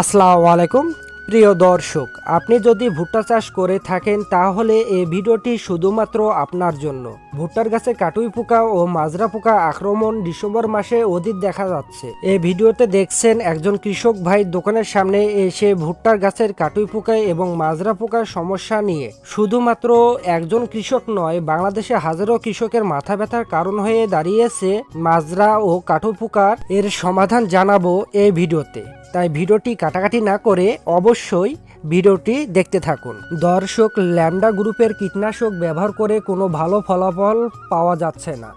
আসসালামু আলাইকুম। প্রিয় দর্শক, আপনি যদি ভুট্টা চাষ করে থাকেন, তাহলে এই ভিডিওটি শুধুমাত্র আপনার জন্য। ভুট্টার গাছে কাটুই পোকা ও মাজরা পোকা আক্রমণ ডিসেম্বর মাসে অধিক দেখা যাচ্ছে। এই ভিডিওতে দেখছেন একজন কৃষক ভাই দোকানের সামনে এসে ভুট্টার গাছের কাটুই পোকা এবং মাজরা পোকার সমস্যা নিয়ে। শুধুমাত্র একজন কৃষক নয়, বাংলাদেশে হাজারো কৃষকের মাথা ব্যথার কারণ হয়ে দাঁড়িয়েছে মাজরা ও কাটু পোকার। এর সমাধান জানাব এই ভিডিওতে। তাই ভিডিওটি কাটাকাটি না করে অবশ্যই ভিডিওটি দেখতে থাকুন। দর্শক ল্যামডা গ্রুপের কীটনাশক ব্যবহার করে কোনো ভালো ফলাফল পাওয়া যাচ্ছে না।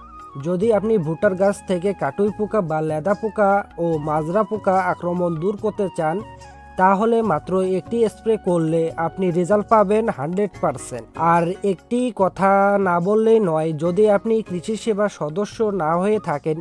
যদি আপনি ভুট্টার গাছ থেকে কাটুই পোকা বা লেদা পোকা ও মাজরা পোকা আক্রমণ দূর করতে চান, তাহলে মাত্র একটি স্প্রে করলে আপনি রেজাল্ট পাবেন হান্ড্রেড পারসেন্ট। আর একটি কথা না বললেই নয়, যদি আপনি কৃষি সেবা সদস্য না হয়ে থাকেন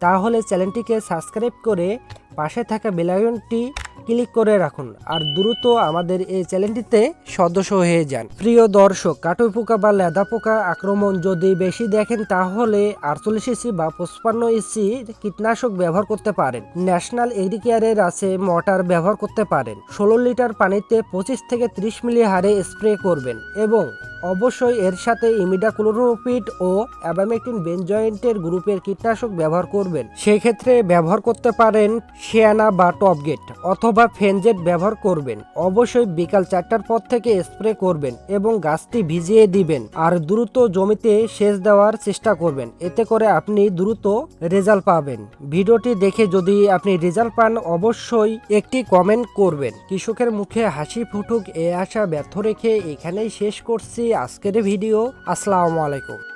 তাহলে চ্যানেলটিকে সাবস্ক্রাইব করে পাশে থাকা বেলায়নটি ক্লিক করে রাখুন আর দ্রুত আমাদের এই চ্যানেলটিতে সদস্য হয়ে যান। প্রিয় দর্শক, কাটুই পোকা বা লেদা পোকা আক্রমণ যদি বেশি দেখেন, তাহলে আটচল্লিশ ইসি বা পঁচপান্ন ইসি কীটনাশক ব্যবহার করতে পারেন। ন্যাশনাল এগ্রিকেয়ারের আছে মোটর ব্যবহার করতে পারেন। ষোলো লিটার পানিতে পঁচিশ থেকে ত্রিশ মিলি হারে স্প্রে করবেন এবং অবশ্যই এর সাথে ইমিডাক্লোরোপিড ও অ্যাবামেকটিন বেনজয়েন্টের গ্রুপের কীটনাশক ব্যবহার করবেন। সেক্ষেত্রে ব্যবহার করতে পারেন শিয়ানা বা টপগেট অথবা ফেনজেট ব্যবহার করবেন। অবশ্যই বিকাল চারটার পর থেকে স্প্রে করবেন এবং গাছটি ভিজিয়ে দিবেন আর দ্রুত জমিতে সেচ দেওয়ার চেষ্টা করবেন। এতে করে আপনি দ্রুত রেজাল্ট পাবেন। ভিডিওটি দেখে যদি আপনি রেজাল্ট পান, অবশ্যই একটি কমেন্ট করবেন। কৃষকের মুখে হাসি ফুটুক, এ আশা ব্যর্থ রেখে এখানেই শেষ করছি। আজকের ভিডিও আসসালামু আলাইকুম।